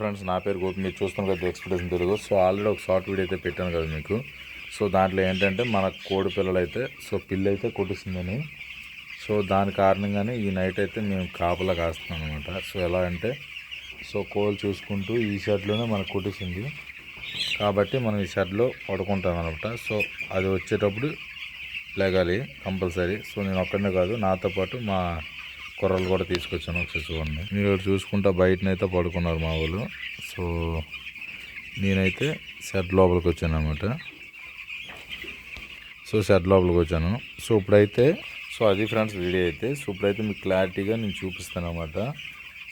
Friends నా పేరు గోపి. మీరు చూస్తున్నారు కదా ఎక్స్ప్రెషన్ తెలుగు. సో ఆల్రెడీ ఒక షార్ట్ వీడియో అయితే పెట్టాను కదా మీకు. సో దాంట్లో ఏంటంటే మన కోడి పిల్లలు అయితే సో పిల్లి అయితే కొట్టిస్తుందని సో దాని కారణంగానే ఈ నైట్ అయితే మేము కాపలా కాస్తున్నాం అనమాట సో ఎలా అంటే సో కోళ్ళు చూసుకుంటూ ఈ షర్ట్లోనే మనకు కొట్టించింది కాబట్టి మనం ఈ షర్ట్లో పడుకుంటాం అనమాట సో అది వచ్చేటప్పుడు లెగాలి కంపల్సరీ. సో నేను ఒక్కడనే కాదు నాతో పాటు మా కుర్రలు కూడా తీసుకొచ్చాను ఒకసారి చూడండి మీరు చూసుకుంటా బయటనైతే పడుకున్నారు మా వాళ్ళు. సో నేనైతే షెడ్ లోపలికి వచ్చాను అనమాట సో షెడ్ లోపలికి వచ్చాను. సో ఇప్పుడైతే సో అది ఫ్రెండ్స్ వీడియో అయితే. సో ఇప్పుడైతే మీకు క్లారిటీగా నేను చూపిస్తాను అనమాట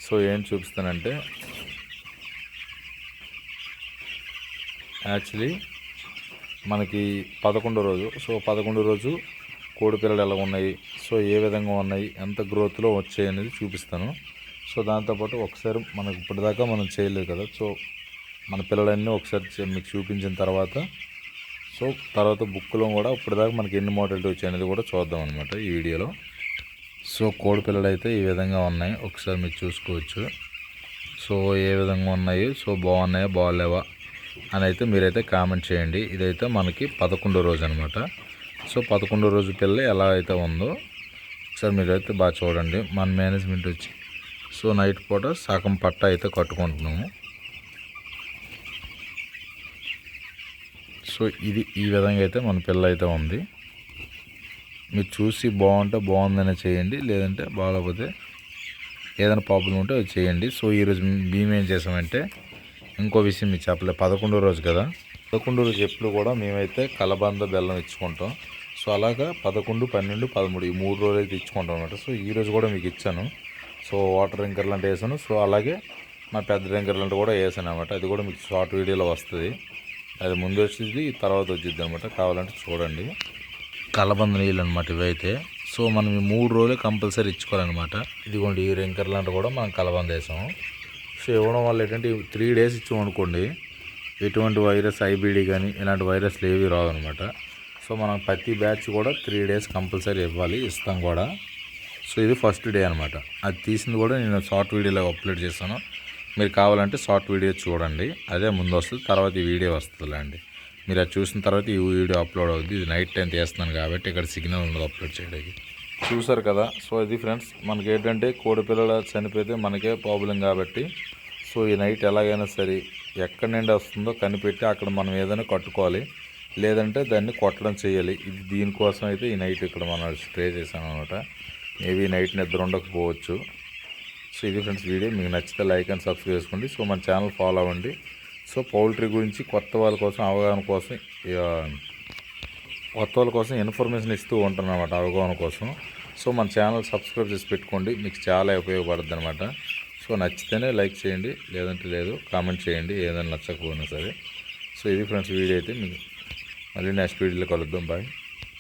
సో ఏం చూపిస్తానంటే యాక్చువల్లీ మనకి పదకొండో రోజు సో పదకొండో రోజు కోడి పిల్లలు ఎలా ఉన్నాయి? సో ఏ విధంగా ఉన్నాయి? ఎంత గ్రోత్లో వచ్చాయి అనేది చూపిస్తాను. సో దాంతోపాటు ఒకసారి మనకు ఇప్పటిదాకా మనం చేయలేదు కదా. సో మన పిల్లలన్నీ ఒకసారి చే- మీకు చూపించిన తర్వాత సో తర్వాత బుక్లో కూడా ఇప్పటిదాకా మనకి ఎన్ని మోడల్టీ వచ్చాయి అనేది కూడా చూద్దాం అనమాట ఈ వీడియోలో. సో కోడి పిల్లలు అయితే ఈ విధంగా ఉన్నాయి. ఒకసారి మీరు చూసుకోవచ్చు. సో ఏ విధంగా ఉన్నాయి? సో బాగున్నాయా? బాగాలేవా అని అయితే మీరైతే కామెంట్ చేయండి. ఇదైతే మనకి పదకొండో రోజు అనమాట సో పదకొండో రోజు పిల్ల ఎలా అయితే ఉందో ఒకసారి మీరైతే బాగా చూడండి. మన మేనేజ్మెంట్ వచ్చి. సో నైట్ పూట సగం పట్ట అయితే కట్టుకుంటున్నాము. సో ఇది ఈ విధంగా అయితే మన పిల్ల అయితే ఉంది. మీరు చూసి బాగుంటే బాగుందనే చేయండి. లేదంటే బాగాలేకపోతే ఏదైనా ప్రాబ్లం ఉంటే అది చేయండి. సో ఈరోజు మేము ఏం చేసామంటే ఇంకో విషయం మీకు చెప్పలేదు పదకొండో రోజు కదా. పదకొండో రోజు కూడా మేమైతే కలబంద బెల్లం ఇచ్చుకుంటాం. సో అలాగా పదకొండు పన్నెండు పదమూడు ఈ మూడు రోజులు అయితే ఇచ్చుకుంటాం అనమాట సో ఈ రోజు కూడా మీకు ఇచ్చాను. సో వాటర్ రింకర్ లాంటి వేసాను. సో అలాగే మా పెద్ద రింకర్ లాంటి కూడా వేసాను అనమాట అది కూడా మీకు షార్ట్ వీడియోలో వస్తుంది. అది ముందు వచ్చింది తర్వాత వచ్చింది అనమాట కావాలంటే చూడండి. కలబంద నీళ్ళు అనమాట ఇవైతే. సో మనం ఈ మూడు రోజులు కంపల్సరీ ఇచ్చుకోవాలన్నమాట. ఇదిగోండి ఈ రింకర్ లాంటి కూడా మనం కలబంద వేసాము. సో ఇవ్వడం వల్ల ఏంటంటే త్రీ డేస్ ఇచ్చామనుకోండి ఎటువంటి వైరస్ ఐబీడీ కానీ ఇలాంటి వైరస్లు ఏవి రావన్నమాట. సో మనం ప్రతి బ్యాచ్ కూడా త్రీ డేస్ కంపల్సరీ ఇవ్వాలి ఇస్తాం కూడా. సో ఇది ఫస్ట్ డే అనమాట అది తీసింది కూడా నేను షార్ట్ వీడియోలో అప్లోడ్ చేస్తాను మీరు కావాలంటే షార్ట్ వీడియో చూడండి అదే ముందు వస్తుంది తర్వాత ఈ వీడియో వస్తుందిలేండి మీరు అది చూసిన తర్వాత ఈ వీడియో అప్లోడ్ అవుద్ది. ఇది నైట్ టైం తీస్తున్నాను కాబట్టి ఇక్కడ సిగ్నల్ ఉండదు అప్లోడ్ చేయడానికి. చూసారు కదా? సో ఇది ఫ్రెండ్స్ మనకి ఏంటంటే కోడి పిల్లల చనిపోతే మనకే ప్రాబ్లం కాబట్టి సో ఈ నైట్ ఎలాగైనా సరే ఎక్కడి నుండి వస్తుందో కనిపెట్టి అక్కడ మనం ఏదైనా కట్టుకోవాలి. లేదంటే దాన్ని కొట్టడం చేయాలి. ఇది దీనికోసం అయితే ఈ నైట్ ఇక్కడ మనం స్ట్రే చేసాం అనమాట మేబీ నైట్ నిద్ర ఉండకపోవచ్చు. సో ఇది ఫ్రెండ్స్ వీడియో. మీకు నచ్చితే లైక్ అండ్ సబ్స్క్రైబ్ చేసుకోండి. సో మన ఛానల్ ఫాలో అవ్వండి. సో పౌల్ట్రీ గురించి కొత్త వాళ్ళ కోసం అవగాహన కోసం కొత్త వాళ్ళ కోసం ఇన్ఫర్మేషన్ ఇస్తూ ఉంటాను అనమాట అవగాహన కోసం. సో మన ఛానల్ సబ్స్క్రైబ్ చేసి పెట్టుకోండి. మీకు చాలా ఉపయోగపడుతుంది అనమాట సో నచ్చితేనే లైక్ చేయండి లేదంటే లేదు కామెంట్ చేయండి ఏదైనా నచ్చకపోయినా సరే. సో ఇది ఫ్రెండ్స్ వీడియో అయితే మీకు మళ్ళీ నెక్స్ట్ వీడియోలో కలుద్దాం. బాయ్.